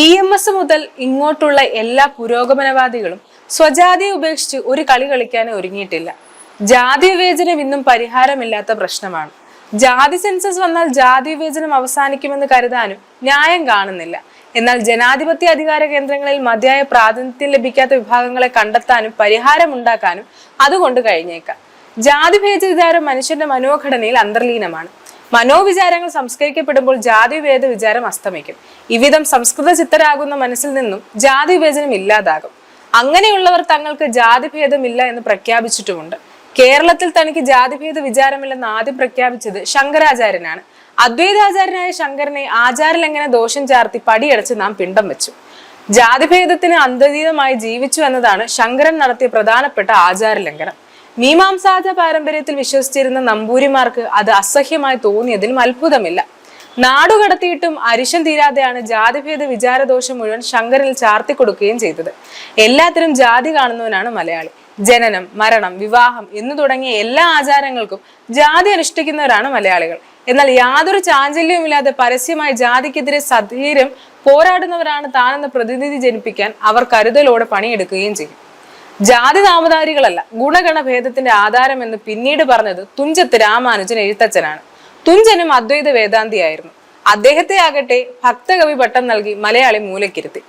E M S മുതൽ ഇങ്ങോട്ടുള്ള എല്ലാ പുരോഗമനവാദികളും സ്വജാതിയെ ഉപേക്ഷിച്ച് ഒരു കളി കളിക്കാൻ ഒരുങ്ങിയിട്ടില്ല. ജാതി വിവേചനം ഇന്നും പരിഹാരമില്ലാത്ത പ്രശ്നമാണ്. ജാതി സെൻസസ് വന്നാൽ ജാതി വിവേചനം അവസാനിക്കുമെന്ന് കരുതാനും ന്യായം കാണുന്നില്ല. എന്നാൽ ജനാധിപത്യ അധികാര കേന്ദ്രങ്ങളിൽ മതിയായ പ്രാതിനിധ്യം ലഭിക്കാത്ത വിഭാഗങ്ങളെ കണ്ടെത്താനും പരിഹാരമുണ്ടാക്കാനും അതുകൊണ്ട് കഴിഞ്ഞേക്കാം. ജാതി ഭേദവിചാരം മനുഷ്യന്റെ മനോഘടനയിൽ അന്തർലീനമാണ്. മനോവിചാരങ്ങൾ സംസ്കരിക്കപ്പെടുമ്പോൾ ജാതി ഭേദ വിചാരം അസ്തമിക്കും. ഇവിധം സംസ്കൃത ചിത്തരാകുന്ന മനസ്സിൽ നിന്നും ജാതി വിവേചനം ഇല്ലാതാകും. അങ്ങനെയുള്ളവർ തങ്ങൾക്ക് ജാതിഭേദമില്ല എന്ന് പ്രഖ്യാപിച്ചിട്ടുമുണ്ട്. കേരളത്തിൽ തനിക്ക് ജാതിഭേദ വിചാരമില്ലെന്ന് ആദ്യം പ്രഖ്യാപിച്ചത് ശങ്കരാചാര്യനാണ്. അദ്വൈതാചാര്യനായ ശങ്കരനെ ആചാരലംഘന ദോഷം ചാർത്തി പടിയടച്ച് നാം പിണ്ടം വെച്ചു. ജാതിഭേദത്തിന് അന്തതീതമായി ജീവിച്ചു എന്നതാണ് ശങ്കരൻ നടത്തിയ പ്രധാനപ്പെട്ട ആചാരലംഘനം. മീമാംസാച പാരമ്പര്യത്തിൽ വിശ്വസിച്ചിരുന്ന നമ്പൂരിമാർക്ക് അത് അസഹ്യമായി തോന്നിയതിലും അത്ഭുതമില്ല. നാടുകടത്തിയിട്ടും അരിശം തീരാതെയാണ് ജാതിഭേദ വിചാരദോഷം മുഴുവൻ ശങ്കരനിൽ ചാർത്തി കൊടുക്കുകയും ചെയ്തത്. എല്ലാത്തിനും ജാതി കാണുന്നവനാണ് മലയാളി. ജനനം മരണം വിവാഹം എന്നു തുടങ്ങിയ എല്ലാ ആചാരങ്ങൾക്കും ജാതി അനുഷ്ഠിക്കുന്നവരാണ് മലയാളികൾ. എന്നാൽ യാതൊരു ചാഞ്ചല്യവുമില്ലാതെ പരസ്യമായി ജാതിക്കെതിരെ സധീരം പോരാടുന്നവരാണ് താനെന്ന് പ്രതിനിധി ജനിപ്പിക്കാൻ അവർ കരുതലോടെ പണിയെടുക്കുകയും ചെയ്യും. ജാതി നാമധാരികളല്ല ഗുണഗണ ഭേദത്തിന്റെ ആധാരം എന്ന് പിന്നീട് പറഞ്ഞത് തുഞ്ചത്ത് രാമാനുജൻ എഴുത്തച്ഛനാണ്. തുഞ്ചനും അദ്വൈത വേദാന്തിയായിരുന്നു. അദ്ദേഹത്തെ ആകട്ടെ ഭക്തകവി പട്ടം നൽകി മലയാളി മൂലക്കിരുത്തി.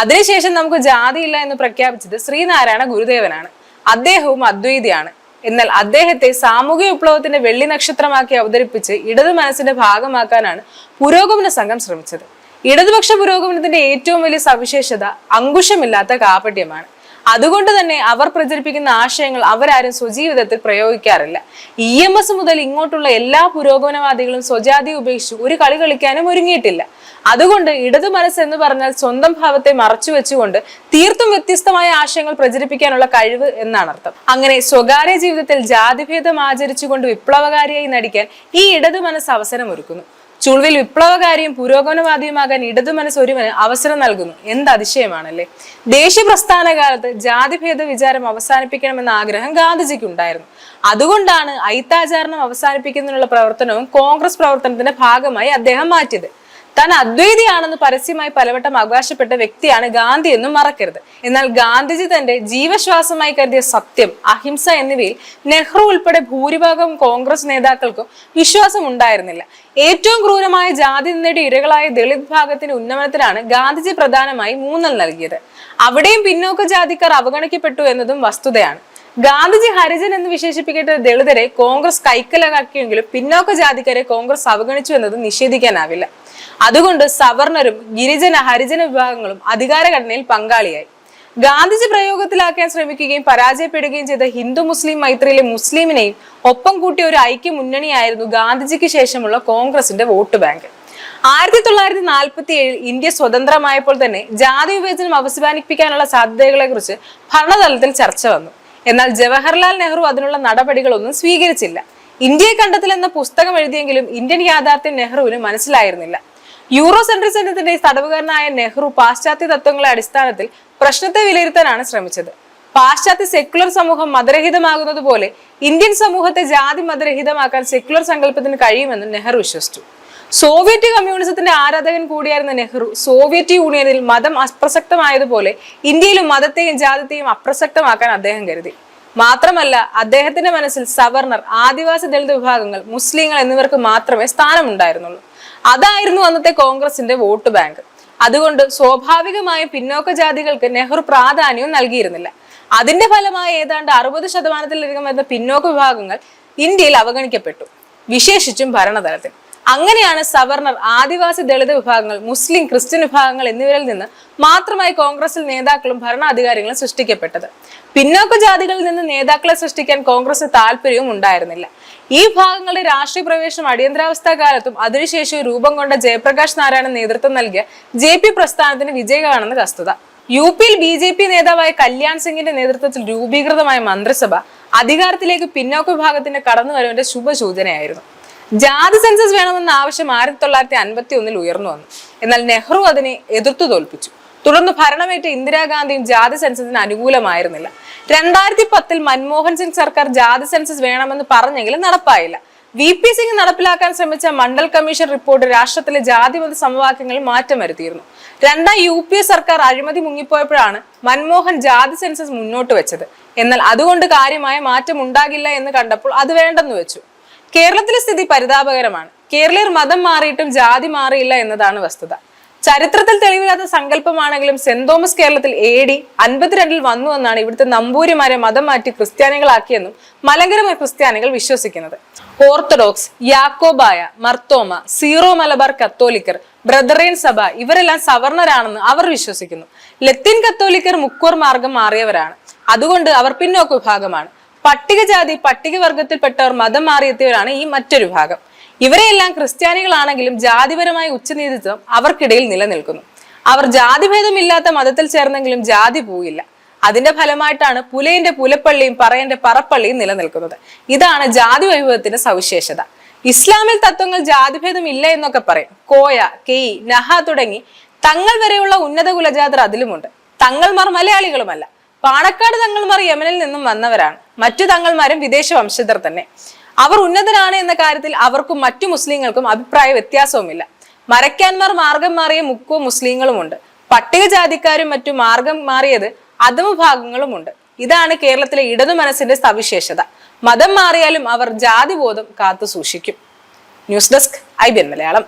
അതിനുശേഷം നമുക്ക് ജാതിയില്ല എന്ന് പ്രഖ്യാപിച്ചത് ശ്രീനാരായണ ഗുരുദേവനാണ്. അദ്ദേഹവും അദ്വൈതിയാണ്. എന്നാൽ അദ്ദേഹത്തെ സാമൂഹ്യ വിപ്ലവത്തിന്റെ വെള്ളി നക്ഷത്രമാക്കി അവതരിപ്പിച്ച് ഇടതു മനസ്സിന്റെ ഭാഗമാക്കാനാണ് പുരോഗമന സംഘം ശ്രമിച്ചത്. ഇടതുപക്ഷ പുരോഗമനത്തിന്റെ ഏറ്റവും വലിയ സവിശേഷത അങ്കുശമില്ലാത്ത കാപട്യമാണ്. അതുകൊണ്ട് തന്നെ അവർ പ്രചരിപ്പിക്കുന്ന ആശയങ്ങൾ അവരാരും സ്വജീവിതത്തിൽ പ്രയോഗിക്കാറില്ല. ഇ എം എസ് മുതൽ ഇങ്ങോട്ടുള്ള എല്ലാ പുരോഗമനവാദികളും സ്വജാതി ഉപേക്ഷിച്ച് ഒരു കളി കളിക്കാനും ഒരുങ്ങിയിട്ടില്ല. അതുകൊണ്ട് ഇടതു മനസ്സ് എന്ന് പറഞ്ഞാൽ സ്വന്തം ഭാവത്തെ മറച്ചു വെച്ചുകൊണ്ട് തീർത്തും വ്യത്യസ്തമായ ആശയങ്ങൾ പ്രചരിപ്പിക്കാനുള്ള കഴിവ് എന്നാണ് അർത്ഥം. അങ്ങനെ സ്വകാര്യ ജീവിതത്തിൽ ജാതിഭേദം ആചരിച്ചുകൊണ്ട് വിപ്ലവകാരിയായി നടിക്കാൻ ഈ ഇടതു മനസ്സ് അവസരമൊരുക്കുന്നു. ചുളുവിൽ വിപ്ലവകാരിയും പുരോഗമനവാദിയുമാകാൻ ഇടതു മനസ്സ് ഒരുവന് അവസരം നൽകുന്നു. എന്ത് അതിശയമാണല്ലേ? ദേശീയ പ്രസ്ഥാന കാലത്ത് ജാതിഭേദ വിചാരം അവസാനിപ്പിക്കണമെന്ന ആഗ്രഹം ഗാന്ധിജിക്ക് ഉണ്ടായിരുന്നു അതുകൊണ്ടാണ് ഐത്താചാരണം അവസാനിപ്പിക്കുന്നതിനുള്ള പ്രവർത്തനവും കോൺഗ്രസ് പ്രവർത്തനത്തിന്റെ ഭാഗമായി അദ്ദേഹം മാറ്റിയത്. താൻ അദ്വൈതിയാണെന്ന് പരസ്യമായി പലവട്ടം അവകാശപ്പെട്ട വ്യക്തിയാണ് ഗാന്ധി എന്നും മറക്കരുത്. എന്നാൽ ഗാന്ധിജി തന്റെ ജീവശ്വാസമായി കരുതിയ സത്യം അഹിംസ എന്നിവയിൽ നെഹ്റു ഉൾപ്പെടെ ഭൂരിഭാഗം കോൺഗ്രസ് നേതാക്കൾക്കും വിശ്വാസം ഉണ്ടായിരുന്നില്ല. ഏറ്റവും ക്രൂരമായ ജാതി നിന്നയുടെ ഇരകളായ ദളിത് ഭാഗത്തിന്റെ ഉന്നമനത്തിനാണ് ഗാന്ധിജി പ്രധാനമായി മൂന്നൽ നൽകിയത്. അവിടെയും പിന്നോക്ക ജാതിക്കാർ അവഗണിക്കപ്പെട്ടു എന്നതും വസ്തുതയാണ്. ഗാന്ധിജി ഹരിജൻ എന്ന് വിശേഷിപ്പിക്കേണ്ട ദളിതരെ കോൺഗ്രസ് കൈക്കലാക്കിയെങ്കിലും പിന്നോക്ക ജാതിക്കാരെ കോൺഗ്രസ് അവഗണിച്ചു എന്നത് നിഷേധിക്കാനാവില്ല. അതുകൊണ്ട് സവർണരും ഗിരിജന ഹരിജന വിഭാഗങ്ങളും അധികാരഘടനയിൽ പങ്കാളിയായി. ഗാന്ധിജി പ്രയോഗത്തിലാക്കാൻ ശ്രമിക്കുകയും പരാജയപ്പെടുകയും ചെയ്ത ഹിന്ദു മുസ്ലിം മൈത്രിയിലെ മുസ്ലിമിനെയും ഒപ്പം കൂട്ടിയ ഒരു ഐക്യ മുന്നണിയായിരുന്നു ഗാന്ധിജിക്ക് ശേഷമുള്ള കോൺഗ്രസിന്റെ വോട്ട് ബാങ്ക്. ആയിരത്തി തൊള്ളായിരത്തി നാൽപ്പത്തി ഏഴിൽ ഇന്ത്യ സ്വതന്ത്രമായപ്പോൾ തന്നെ ജാതി വിവേചനം അവസാനിപ്പിക്കാനുള്ള സാധ്യതകളെ കുറിച്ച് ഭരണതലത്തിൽ ചർച്ച വന്നു. എന്നാൽ ജവഹർലാൽ നെഹ്റു അതിനുള്ള നടപടികളൊന്നും സ്വീകരിച്ചില്ല. ഇന്ത്യയെ കണ്ടെത്തൽ എന്ന പുസ്തകം എഴുതിയെങ്കിലും ഇന്ത്യൻ യാഥാർത്ഥ്യം നെഹ്റുവിന് മനസ്സിലായിരുന്നില്ല. യൂറോ സെൻട്രിസത്തിന്റെ തടവുകാരനായ നെഹ്റു പാശ്ചാത്യ തത്വങ്ങളെ അടിസ്ഥാനത്തിൽ പ്രശ്നത്തെ വിലയിരുത്താനാണ് ശ്രമിച്ചത്. പാശ്ചാത്യ സെക്യുലർ സമൂഹം മതരഹിതമാകുന്നത് പോലെ ഇന്ത്യൻ സമൂഹത്തെ ജാതി മതരഹിതമാക്കാൻ സെക്യുലർ സങ്കല്പത്തിന് കഴിയുമെന്ന് നെഹ്റു വിശ്വസിച്ചു. സോവിയറ്റ് കമ്മ്യൂണിസത്തിന്റെ ആരാധകൻ കൂടിയായിരുന്ന നെഹ്റു സോവിയറ്റ് യൂണിയനിൽ മതം അപ്രസക്തമായതുപോലെ ഇന്ത്യയിലും മതത്തെയും ജാതിത്തെയും അപ്രസക്തമാക്കാൻ അദ്ദേഹം കരുതി. മാത്രമല്ല അദ്ദേഹത്തിന്റെ മനസ്സിൽ സവർണർ ആദിവാസി ദളിത് വിഭാഗങ്ങൾ മുസ്ലിങ്ങൾ എന്നിവർക്ക് മാത്രമേ സ്ഥാനമുണ്ടായിരുന്നുള്ളൂ. അതായിരുന്നു അന്നത്തെ കോൺഗ്രസിന്റെ വോട്ട് ബാങ്ക്. അതുകൊണ്ട് സ്വാഭാവികമായ പിന്നോക്ക ജാതികൾക്ക് നെഹ്റു പ്രാധാന്യവും നൽകിയിരുന്നില്ല. അതിന്റെ ഫലമായി ഏതാണ്ട് അറുപത് ശതമാനത്തിലധികം വരുന്ന പിന്നോക്ക വിഭാഗങ്ങൾ ഇന്ത്യയിൽ അവഗണിക്കപ്പെട്ടു. വിശേഷിച്ചും ഭരണതലത്തിൽ. അങ്ങനെയാണ് സവർണർ ആദിവാസി ദളിത് വിഭാഗങ്ങൾ മുസ്ലിം ക്രിസ്ത്യൻ വിഭാഗങ്ങൾ എന്നിവരിൽ നിന്ന് മാത്രമായി കോൺഗ്രസിൽ നേതാക്കളും ഭരണാധികാരികളും സൃഷ്ടിക്കപ്പെട്ടത്. പിന്നോക്ക ജാതികളിൽ നിന്ന് നേതാക്കളെ സൃഷ്ടിക്കാൻ കോൺഗ്രസ് താല്പര്യവും ഉണ്ടായിരുന്നില്ല. ഈ വിഭാഗങ്ങളുടെ രാഷ്ട്രീയ പ്രവേശനം അടിയന്തരാവസ്ഥാ കാലത്തും അതിനുശേഷം രൂപം കൊണ്ട ജയപ്രകാശ് നാരായണൻ നേതൃത്വം നൽകിയ ജെ പി പ്രസ്ഥാനത്തിന് വിജയമാണെന്ന് വസ്തുത. യു പിയിൽ ബി ജെ പി നേതാവായ കല്യാൺ സിംഗിന്റെ നേതൃത്വത്തിൽ രൂപീകൃതമായ മന്ത്രിസഭ അധികാരത്തിലേക്ക് പിന്നോക്ക വിഭാഗത്തിന്റെ കടന്നുവരവിന്റെ ശുഭസൂചനയായിരുന്നു. ജാതി സെൻസസ് വേണമെന്ന ആവശ്യം ആയിരത്തി തൊള്ളായിരത്തി അൻപത്തി ഒന്നിൽ ഉയർന്നു വന്നു. എന്നാൽ നെഹ്റു അതിനെ എതിർത്തു തോൽപ്പിച്ചു. തുടർന്ന് ഭരണമേറ്റ ഇന്ദിരാഗാന്ധിയും ജാതി സെൻസസിന് അനുകൂലമായിരുന്നില്ല. രണ്ടായിരത്തി പത്തിൽ മൻമോഹൻ സിംഗ് സർക്കാർ ജാതി സെൻസസ് വേണമെന്ന് പറഞ്ഞെങ്കിലും നടപ്പായില്ല. വി പി സിംഗ് നടപ്പിലാക്കാൻ ശ്രമിച്ച മണ്ഡൽ കമ്മീഷൻ റിപ്പോർട്ട് രാഷ്ട്രത്തിലെ ജാതിമത സമവാക്യങ്ങളിൽ മാറ്റം വരുത്തിയിരുന്നു. രണ്ടാം യു പി എ സർക്കാർ അഴിമതി മുങ്ങിപ്പോയപ്പോഴാണ് മൻമോഹൻ ജാതി സെൻസസ് മുന്നോട്ട് വെച്ചത്. എന്നാൽ അതുകൊണ്ട് കാര്യമായ മാറ്റം ഉണ്ടാകില്ല എന്ന് കണ്ടപ്പോൾ അത് വേണ്ടെന്ന് വെച്ചു. കേരളത്തിലെ സ്ഥിതി പരിതാപകരമാണ്. കേരളീയർ മതം മാറിയിട്ടും ജാതി മാറിയില്ല എന്നതാണ് വസ്തുത. ചരിത്രത്തിൽ തെളിവില്ലാത്ത സങ്കല്പമാണെങ്കിലും സെന്റ് തോമസ് കേരളത്തിൽ എ ഡി അൻപത്തിരണ്ടിൽ വന്നു എന്നാണ് ഇവിടുത്തെ നമ്പൂരിമാരെ മതം മാറ്റി ക്രിസ്ത്യാനികളാക്കിയെന്നും മലങ്കര ക്രിസ്ത്യാനികൾ വിശ്വസിക്കുന്നത്. ഓർത്തഡോക്സ് യാക്കോബായ മർത്തോമ സീറോ മലബാർ കത്തോലിക്കർ ബ്രദറേൻ സഭ ഇവരെല്ലാം സവർണരാണെന്ന് അവർ വിശ്വസിക്കുന്നു. ലത്തീൻ കത്തോലിക്കർ മുക്കൂർ മാർഗം മാറിയവരാണ്. അതുകൊണ്ട് അവർ പിന്നോക്ക വിഭാഗമാണ്. പട്ടികജാതി പട്ടികവർഗത്തിൽപ്പെട്ടവർ മതം മാറിയെത്തിയവരാണ് ഈ മറ്റൊരു ഭാഗം ഇവരെയെല്ലാം ക്രിസ്ത്യാനികളാണെങ്കിലും ജാതിപരമായ ഉച്ചനീതിത്വം അവർക്കിടയിൽ നിലനിൽക്കുന്നു. അവർ ജാതിഭേദമില്ലാത്ത മതത്തിൽ ചേർന്നെങ്കിലും ജാതി പോയില്ല അതിന്റെ ഫലമായിട്ടാണ് പുലയന്റെ പുലപ്പള്ളിയും പറയന്റെ പറപ്പള്ളിയും നിലനിൽക്കുന്നത്. ഇതാണ് ജാതി വൈഭവത്തിന്റെ സവിശേഷത. ഇസ്ലാമിൽ തത്വങ്ങൾ ജാതിഭേദം ഇല്ല എന്നൊക്കെ പറയും. കോയ കെയ് നഹ തുടങ്ങി തങ്ങൾ വരെയുള്ള ഉന്നത കുലജാതർ അതിലുമുണ്ട് തങ്ങൾമാർ മലയാളികളുമല്ല. പാണക്കാട് തങ്ങൾമാർ യമനിൽ നിന്നും വന്നവരാണ്. മറ്റു തങ്ങൾമാരും വിദേശ വംശജർ തന്നെ. അവർ ഉന്നതരാണ് എന്ന കാര്യത്തിൽ അവർക്കും മറ്റു മുസ്ലിങ്ങൾക്കും അഭിപ്രായ വ്യത്യാസവുമില്ല. മരക്കാന്മാർ മാർഗം മാറിയ മുക്കോ മുസ്ലിങ്ങളുമുണ്ട്. പട്ടികജാതിക്കാരും മറ്റു മാർഗം മാറിയത് അധമഭാഗങ്ങളുമുണ്ട് ഇതാണ് കേരളത്തിലെ ഇടതു മനസ്സിന്റെ സവിശേഷത. മതം മാറിയാലും അവർ ജാതിബോധം കാത്തു സൂക്ഷിക്കും news desk I B Malayalam.